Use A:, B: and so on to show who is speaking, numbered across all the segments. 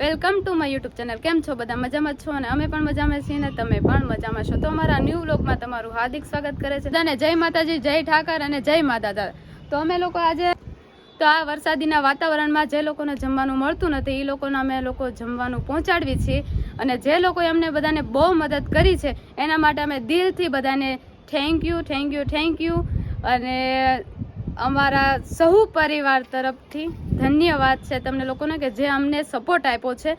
A: Welcome to my YouTube channel કેમ છો બધા? મજામાં છો અને અમે પણ મજામાં છીએ ને તમે પણ મજામાં છો. તો અમારા ન્યૂ વ્લોગમાં તમારું હાર્દિક સ્વાગત કરે છે. અને જય માતાજી, જય ઠાકર અને જય માતા તો અમે લોકો આજે તો આ વરસાદીના વાતાવરણમાં જે લોકોને જમવાનું મળતું નથી એ લોકોને અમે લોકો જમવાનું પહોંચાડવી છીએ. અને જે લોકોએ અમને બધાને બહુ મદદ કરી છે, એના માટે અમે દિલથી બધાને thank you thank you thank you અને અમારા સહુ પરિવાર તરફથી ધન્યવાદ છે તમને લોકોને કે જે અમને સપોર્ટ આપ્યો છે.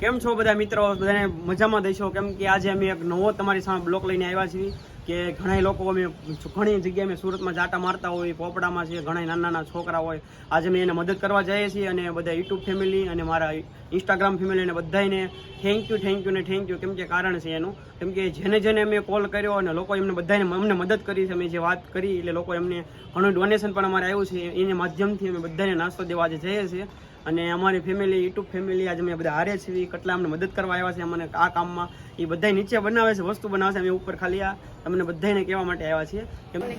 B: કેમ છો બધા મિત્રો? બધાને મજામાં દઈશો કેમ કે આજે અમે એક નવો તમારી સામે બ્લોક લઈને આવ્યા છીએ કે ઘણા લોકો અમે ઘણી જગ્યાએ અમે સુરતમાં જાટા મારતા હોય, પોપડામાં છે ઘણા નાના નાના છોકરા હોય. આજે અમે એને મદદ કરવા જઈએ છીએ અને બધા યુટ્યુબ ફેમિલી અને મારા ઇન્સ્ટાગ્રામ ફેમિલી અને બધાને થેન્ક યુ થેન્ક યુ ને થેન્ક યુ કેમ કે કારણ છે એનું. કેમ કે જેને જેને અમે કોલ કર્યો અને લોકો એમને બધાને અમને મદદ કરી છે અમે જે વાત કરી એટલે લોકો એમને ઘણું ડોનેશન પણ અમારે આવ્યું છે એના માધ્યમથી અમે બધાને નાસ્તો દેવા આજે જઈએ છીએ. અને અમારી ફેમિલી યુટ્યુબ ફેમિલી આજે અમે બધા હારે છીએ કેટલા અમને મદદ કરવા આવ્યા છે અમને આ કામમાં એ બધા નીચે બનાવે છે વસ્તુ બનાવે છે અમે ઉપર ખાલી આ તમને બધાને કહેવા માટે આવ્યા છીએ.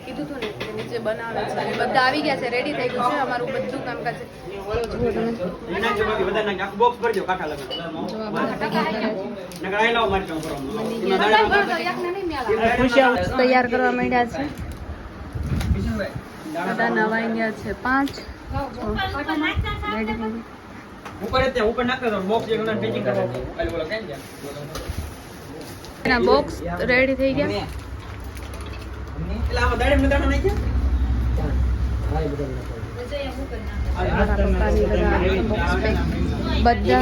A: કીધું હતું ને નીચે બનાવે છે બધા આવી ગયા છે રેડી થઈ ગયું છે અમારું બધું કામકાજ
B: બધા બોક્સ ભરજો
A: કાકા.
B: નકર આઈ લાવો મારી પાસે
A: તૈયાર કરવા માંડ્યા છે. બધા નવાઈ ગયા છે. પાંચ. એના બોક્સ રેડી થઈ ગયા. બધા બધા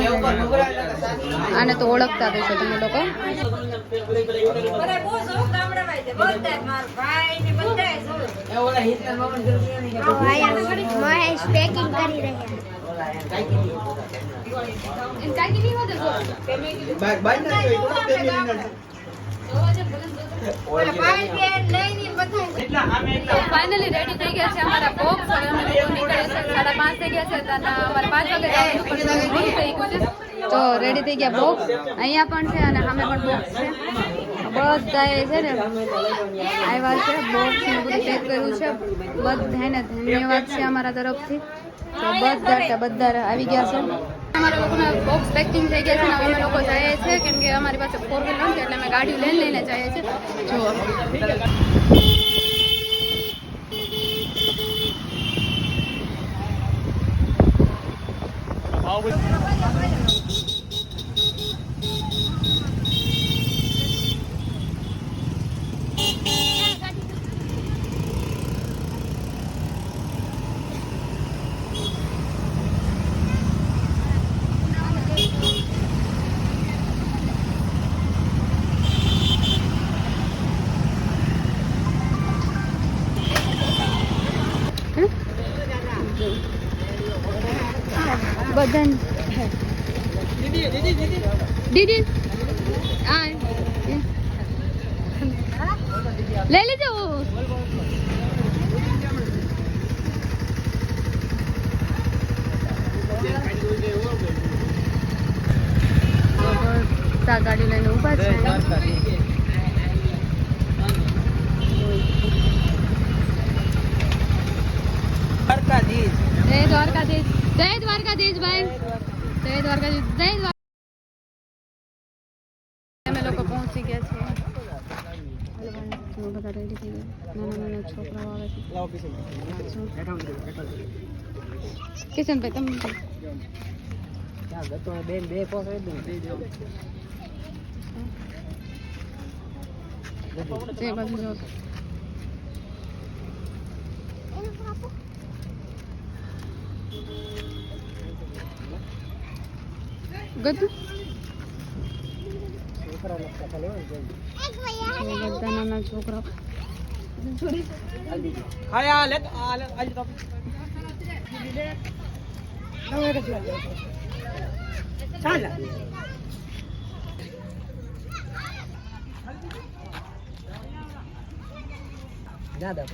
A: આને તો ઓળખતા રહેશો તમે લોકો.
C: મહેશ પેકિંગ કરી રહ્યા.
A: ફાઇનલી રેડી થઈ ગયા છે અમારા બોક્સ હવે અમે લોકો નીકળે છે સાડા પાંચ થઈ છે છે, છે તો રેડી થઈ ગયા બોક્સ અહીંયા પણ છે અને સામે પણ બોક્સ છે બધા છે ને આવ્યા છે બોક્સ ને બધું પેક કર્યું છે બધાને ધન્યવાદ છે અમારા તરફથી તો બધા બધા આવી ગયા છે અમારા લોકોના બોક્સ પેકિંગ થઈ ગયા છે ને હવે અમે લોકો જઈએ છીએ કેમ કે અમારી પાસે ફોર વ્હીલર નથી એટલે અમે ગાડી લઈને લઈને જઈએ છીએ always. જુઓ બધાને દીદી આ લઈ લેજો બધા ગાડી લઈને ઊભા છે જય દ્વારકાધીશ જય દ્વારકાધીશ ભાઈ જય દ્વારકાધીશ જય દ્વારકા અમે લોકો પહોંચી ગયા છીએ હલવાનું બધા રેડી થઈ ગયા નાના નાના છોકરાઓ આવે છે
B: લાવો પીસી. બેઠો બેઠો બેઠો.
A: કિશનભાઈ તમે
B: બેન બે પોસ
A: જે બાજુ જો ગતું બધા નાના છોકરાઓ
B: દાદા.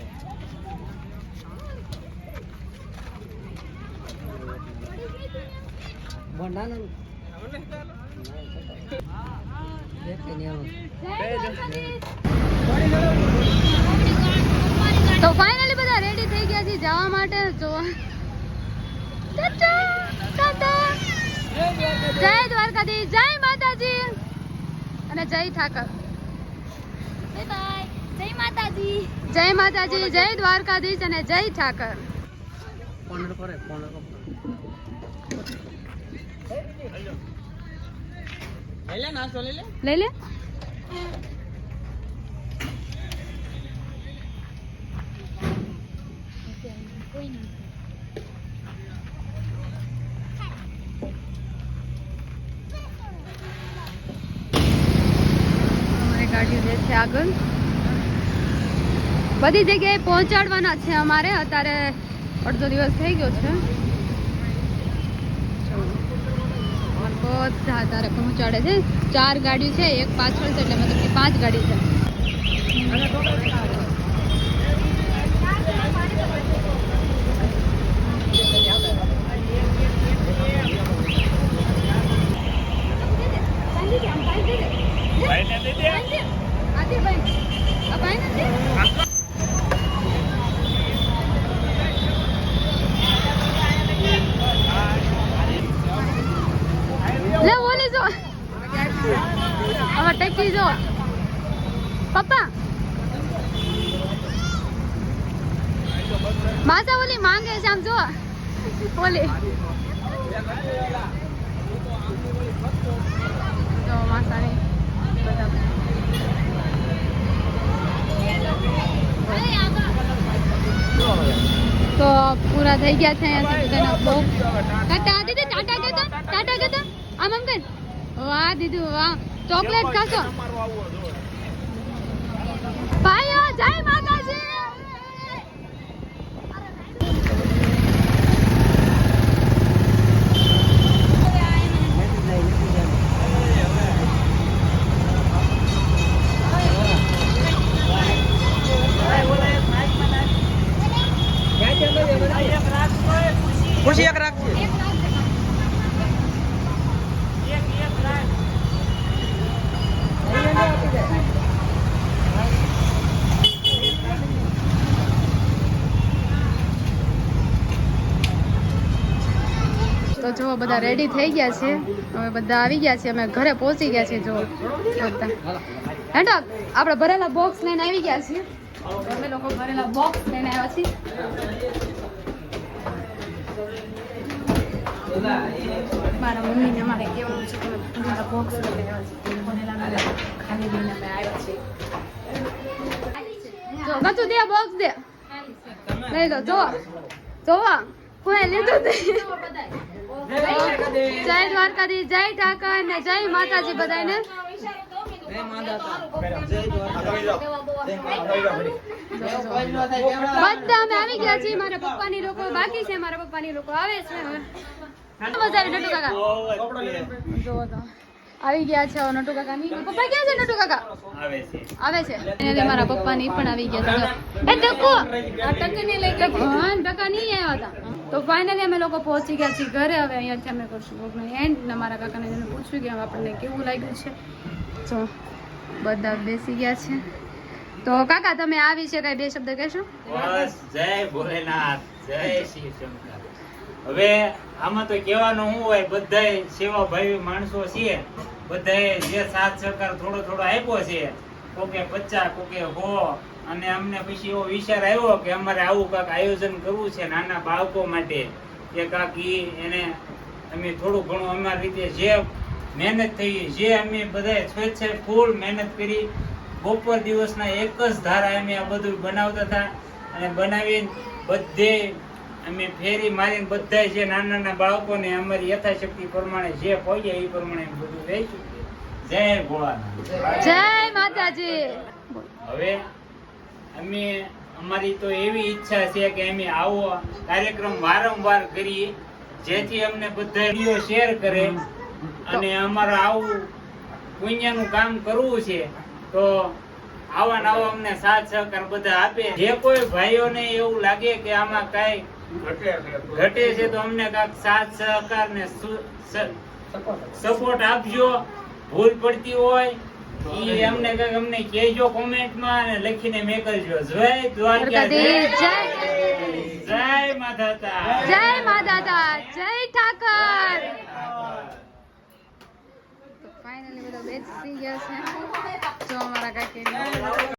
A: તો ફાઇનલી બધા રેડી થઈ ગયા છે જવા માટે. જો. જય ટાટા દ્વારકાધીશ જય માતાજી. અને જય ઠાકર.
C: બાય બાય જય માતાજી.
A: જય માતાજી જય દ્વારકાધીશ અને જય ઠાકર. લઈ લે. જે છે આગળ. બધી જગ્યાએ પહોંચાડવાના છે અમારે. અત્યારે અડધો દિવસ થઈ ગયો છે જો. અમારે બધા તારે પહોંચાડે છે. ચાર ગાડી છે, એક પાછળ છે, એટલે મતલબ કે પાંચ ગાડી છે આ ભાઈ નથી? લે ઓલી જો હવે ટેકી જો પપ્પા માતા ઓલી માંગે છે આમ જો ઓલી જો તો પૂરા થઈ ગયા છે અહીંયા બોક્સ ટાટા દીદી ટાટા કહેતા ટાટા કહેતા આમ આમ વાહ દીદી વાહ. ચોકલેટ ખાશો. ભાઈઓ જય માતાજી
B: ખુશી એક રાખજે
A: તો જો બધા રેડી થઈ ગયા છે. હવે બધા આવી ગયા છે અમે ઘરે પહોંચી ગયા છે જો. બધા. હેડો, આપણે ભરેલા બોક્સ લઈને આવી ગયા છીએ. અમે લોકો ભરેલા બોક્સ લઈને આવ્યા છીએ. મારા મમ્મીને મારે કેવું છે કે અમે ભરેલા બોક્સ લઈને આવ્યા છે ખાલી લઈને અમે આવ્યા છીએ. ગતું દે બોક્સ દે. લઈ લો જો જોવા. કોઈ લીધું તે જય દ્વારકાધી જય ઠાકર ને જય માતાજી બધાને બધા અમે આવી ગયા છીએ મારા પપ્પાની લોકો બાકી છે મારા પપ્પાની લોકો આવે છે હવે. આવી નટુ કાકા. આવી ગયા છે નટુ કાકા ની. પપ્પા ક્યાં છે નટુ કાકા? આવે છે. એને મારા પપ્પાની પણ આવી ગયા છે. એ ટકુ. આ ટકને લઈ ગયા ટકા નહીં આવ્યા હતા. તો ફાઇનલી અમે લોકો પહોંચી ગયા છીએ ઘરે. હવે અહીંયાથી અમે કરશું બ્લોગનો એન્ડ ને મારા કાકાને એને પૂછ્યું કે આપણને કેવું લાગ્યું છે. તો બધા બેસી ગયા છે. તો કાકા, તમે આ વિશે કઈ બે શબ્દ કહેશો?
D: બસ, જય ભોલેનાથ. જય શ્રી શંકર. હવે આમાં તો કહેવાનું શું હોય, બધાય ભાઈ માણસો છીએ. બધાએ જે સાથ સહકાર થોડો થોડો આપ્યો છે. કોકે પચાસ, કોકે હો અને અમને પછી એવો વિચાર આવ્યો કે અમારે આવું કાંક આયોજન કરવું છે નાના બાળકો માટે. કે કાંક એને અમે થોડું ઘણું અમારી રીતે જે મહેનત થઈ, જે અમે બધાએ સ્વેચ્છાએ ફૂલ મહેનત કરી, બપોર દિવસના એક જ ધારા અમે આ બધું બનાવતા હતા. અને બનાવીને બધે અમે ફેરી મારીને બધા જે નાના નાના બાળકોને અમારી યથાશક્તિ પ્રમાણે જે પહોંચે એ પ્રમાણે બધું વેચ્યું. જય ભોળાનાથ.
A: જય માતાજી.
D: હવે અમે અમારી તો એવી ઈચ્છા છે કે અમે આવો કાર્યક્રમ વારંવાર કરીએ જેથી અમને બધા વીડિયો શેર કરે અને અમારે આવું પુણ્યનું કામ કરવું છે તો આવા નવા અમને સાથ સહકાર બધા આપે. જે કોઈ ભાઈઓને એવું લાગે કે આમાં કઈ ઘટે છે તો. અમને કાંઈક સાથ સહકાર ને સપોર્ટ આપજો. ભૂલ પડતી હોય એ અમને અમને કહેજો કોમેન્ટમાં અને લખીને મોકલજો. જય
A: દ્વારકાધીશ જય.
D: જય. માધાતા
A: જય માધાતા જય ઠાકર. ફાઈનલી બધા બેસી ગયા છે. જો અમારા કાકી